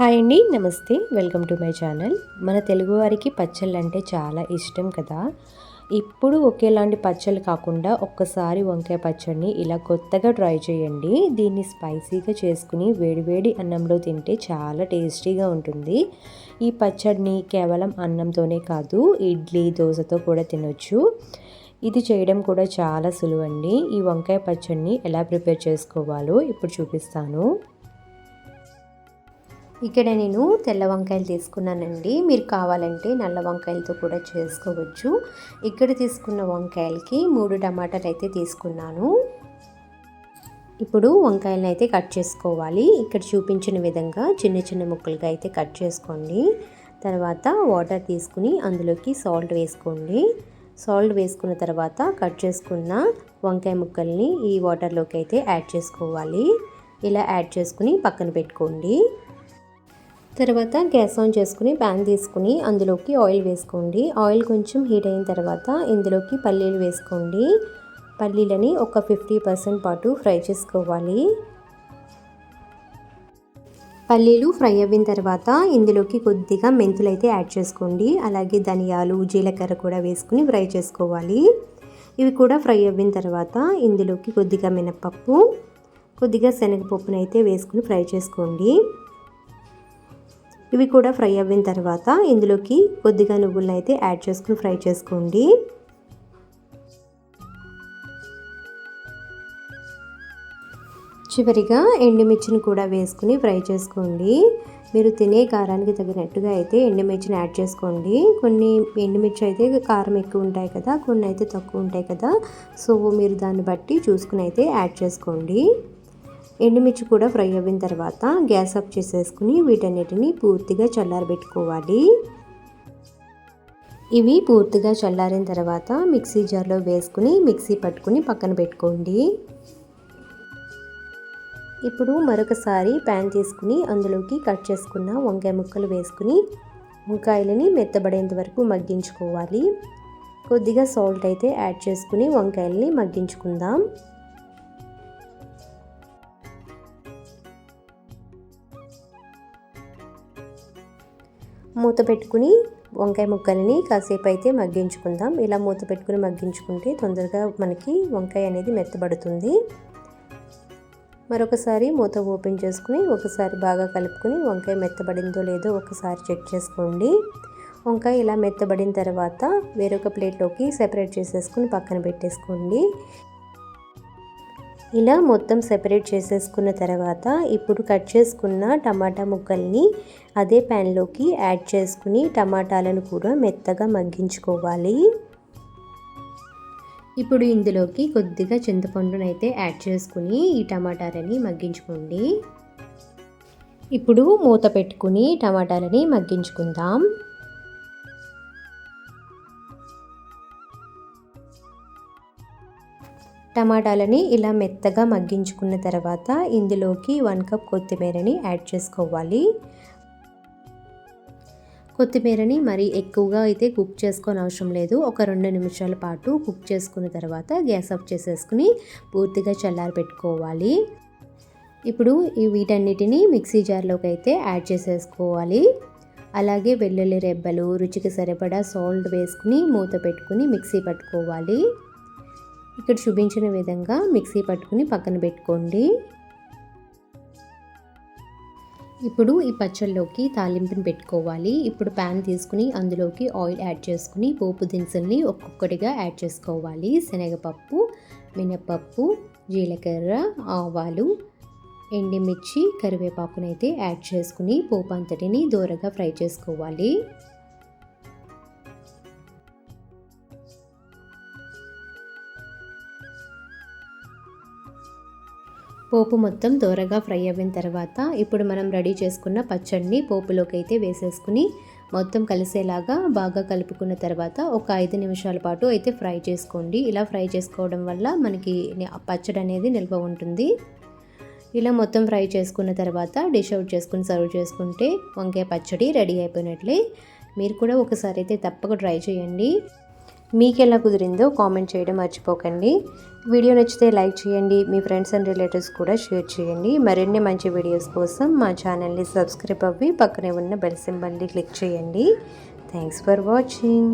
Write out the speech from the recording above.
Hi అండి నమస్తే. Welcome to my channel. మన తెలుగువారికి పచ్చళ్ళు అంటే చాలా ఇష్టం కదా. ఇప్పుడు ఒకేలాంటి పచ్చళ్ళు కాకుండా ఒక్కసారి వంకాయ పచ్చడిని ఇలా కొత్తగా ట్రై చేయండి. దీన్ని స్పైసీగా చేసుకుని వేడివేడి అన్నంలో తింటే చాలా టేస్టీగా ఉంటుంది. ఈ పచ్చడిని కేవలం అన్నంతోనే కాదు ఇడ్లీ దోశతో కూడా తినొచ్చు. ఇది చేయడం కూడా చాలా సులువండి. ఈ వంకాయ పచ్చడిని ఎలా ప్రిపేర్ చేసుకోవాలో ఇప్పుడు చూపిస్తాను. ఇక్కడ నేను తెల్ల వంకాయలు తీసుకున్నానండి. మీరు కావాలంటే నల్ల వంకాయలతో కూడా చేసుకోవచ్చు. ఇక్కడ తీసుకున్న వంకాయలకి మూడు టమాటాలు అయితే తీసుకున్నాను. ఇప్పుడు వంకాయలను అయితే కట్ చేసుకోవాలి. ఇక్కడ చూపించిన విధంగా చిన్న చిన్న ముక్కలుగా అయితే కట్ చేసుకోండి. తర్వాత వాటర్ తీసుకుని అందులోకి సాల్ట్ వేసుకోండి. సాల్ట్ వేసుకున్న తర్వాత కట్ చేసుకున్న వంకాయ ముక్కల్ని ఈ వాటర్లోకి అయితే యాడ్ చేసుకోవాలి. ఇలా యాడ్ చేసుకుని పక్కన పెట్టుకోండి. తర్వాత గ్యాస్ ఆన్ చేసుకుని ప్యాన్ తీసుకుని అందులోకి ఆయిల్ వేసుకోండి. ఆయిల్ కొంచెం హీట్ అయిన తర్వాత ఇందులోకి పల్లీలు వేసుకోండి. పల్లీలని ఒక ఫిఫ్టీ పర్సెంట్ పాటు ఫ్రై చేసుకోవాలి. పల్లీలు ఫ్రై అయిన తర్వాత ఇందులోకి కొద్దిగా మెంతులు అయితే యాడ్ చేసుకోండి. అలాగే ధనియాలు జీలకర్ర కూడా వేసుకుని ఫ్రై చేసుకోవాలి. ఇవి కూడా ఫ్రై అయిన తర్వాత ఇందులోకి కొద్దిగా మినపప్పు కొద్దిగా శనగపప్పునైతే వేసుకుని ఫ్రై చేసుకోండి. ఇవి కూడా ఫ్రై అయిన తర్వాత ఇందులోకి కొద్దిగా నువ్వులను అయితే యాడ్ చేసుకుని ఫ్రై చేసుకోండి. చివరిగా ఎండుమిర్చిని కూడా వేసుకుని ఫ్రై చేసుకోండి. మీరు తినే కారానికి తగినట్టుగా అయితే ఎండుమిర్చిని యాడ్ చేసుకోండి. కొన్ని ఎండుమిర్చి అయితే కారం ఎక్కువ ఉంటాయి కదా కొన్ని అయితే తక్కువ ఉంటాయి కదా సో మీరు దాన్ని బట్టి చూసుకుని అయితే యాడ్ చేసుకోండి. ఎండుమిర్చి కూడా ఫ్రై అయిన తర్వాత గ్యాస్ ఆఫ్ చేసేసుకుని వీటన్నిటిని పూర్తిగా చల్లారబెట్టుకోవాలి. ఇవి పూర్తిగా చల్లారిన తర్వాత మిక్సీ జార్లో వేసుకుని మిక్సీ పట్టుకుని పక్కన పెట్టుకోండి. ఇప్పుడు మరొకసారి ప్యాన్ తీసుకుని అందులోకి కట్ చేసుకున్న వంకాయ ముక్కలు వేసుకుని వంకాయలని మెత్తబడేంత వరకు మగ్గించుకోవాలి. కొద్దిగా సాల్ట్ అయితే యాడ్ చేసుకుని వంకాయలని మగ్గించుకుందాం. మూత పెట్టుకుని వంకాయ ముక్కల్ని కాసేపు అయితే మగ్గించుకుందాం. ఇలా మూత పెట్టుకుని మగ్గించుకుంటే తొందరగా మనకి వంకాయ అనేది మెత్తబడుతుంది. మరొకసారి మూత ఓపెన్ చేసుకుని ఒకసారి బాగా కలుపుకొని వంకాయ మెత్తబడిందో లేదో ఒకసారి చెక్ చేసుకోండి. వంకాయ ఇలా మెత్తబడిన తర్వాత వేరొక ప్లేట్లోకి సెపరేట్ చేసేసుకుని పక్కన పెట్టేసుకోండి. ఇలా మొత్తం సెపరేట్ చేసేసుకున్న తర్వాత ఇప్పుడు కట్ చేసుకున్న టమాటా ముక్కల్ని అదే ప్యాన్లోకి యాడ్ చేసుకుని టమాటాలను కూడా మెత్తగా మగ్గించుకోవాలి. ఇప్పుడు ఇందులోకి కొద్దిగా చింతపండునైతే యాడ్ చేసుకుని ఈ టమాటాలని మగ్గించుకోండి. ఇప్పుడు మూత పెట్టుకుని టమాటాలని మగ్గించుకుందాం. టమాటాలని ఇలా మెత్తగా మగ్గించుకున్న తర్వాత ఇందులోకి వన్ కప్ కొత్తిమీరని యాడ్ చేసుకోవాలి. కొత్తిమీరని మరి ఎక్కువగా అయితే కుక్ చేసుకొని అవసరం లేదు. ఒక రెండు నిమిషాల పాటు కుక్ చేసుకున్న తర్వాత గ్యాస్ ఆఫ్ చేసేసుకుని పూర్తిగా చల్లారి పెట్టుకోవాలి. ఇప్పుడు ఈ వీటన్నిటిని మిక్సీ జార్లోకి అయితే యాడ్ చేసేసుకోవాలి. అలాగే వెల్లుల్లి రెబ్బలు రుచికి సరిపడా సాల్ట్ వేసుకుని మూత పెట్టుకుని మిక్సీ పట్టుకోవాలి. ఇక్కడ చూపించిన విధంగా మిక్సీ పట్టుకుని పక్కన పెట్టుకోండి. ఇప్పుడు ఈ పచ్చళ్ళలోకి తాలింపుని పెట్టుకోవాలి. ఇప్పుడు ప్యాన్ తీసుకుని అందులోకి ఆయిల్ యాడ్ చేసుకుని పోపు దినుసుల్ని ఒక్కొక్కటిగా యాడ్ చేసుకోవాలి. శనగపప్పు మినపప్పు జీలకర్ర ఆవాలు ఎండిమిర్చి కరివేపాకునైతే యాడ్ చేసుకుని పోపు అంతటిని దూరగా ఫ్రై చేసుకోవాలి. పోపు మొత్తం దోరగా ఫ్రై అయిన తర్వాత ఇప్పుడు మనం రెడీ చేసుకున్న పచ్చడిని పోపులోకి అయితే వేసేసుకుని మొత్తం కలిసేలాగా బాగా కలుపుకున్న తర్వాత ఒక ఐదు నిమిషాల పాటు అయితే ఫ్రై చేసుకోండి. ఇలా ఫ్రై చేసుకోవడం వల్ల మనకి పచ్చడి అనేది నిల్వ ఉంటుంది. ఇలా మొత్తం ఫ్రై చేసుకున్న తర్వాత డిష్ అవుట్ చేసుకుని సర్వ్ చేసుకుంటే వంకాయ పచ్చడి రెడీ అయిపోయినట్లే. మీరు కూడా ఒకసారి అయితే తప్పక ట్రై చేయండి. మీకు ఎలా కుదిరిందో కామెంట్ చేయడం మర్చిపోకండి. వీడియో నచ్చితే లైక్ చేయండి మీ ఫ్రెండ్స్ అండ్ రిలేటివ్స్ కూడా షేర్ చేయండి. మరిన్ని మంచి వీడియోస్ కోసం మా ఛానల్ని సబ్స్క్రైబ్ అవ్వి పక్కనే ఉన్న బెల్ సింబల్ని క్లిక్ చేయండి. Thanks for watching.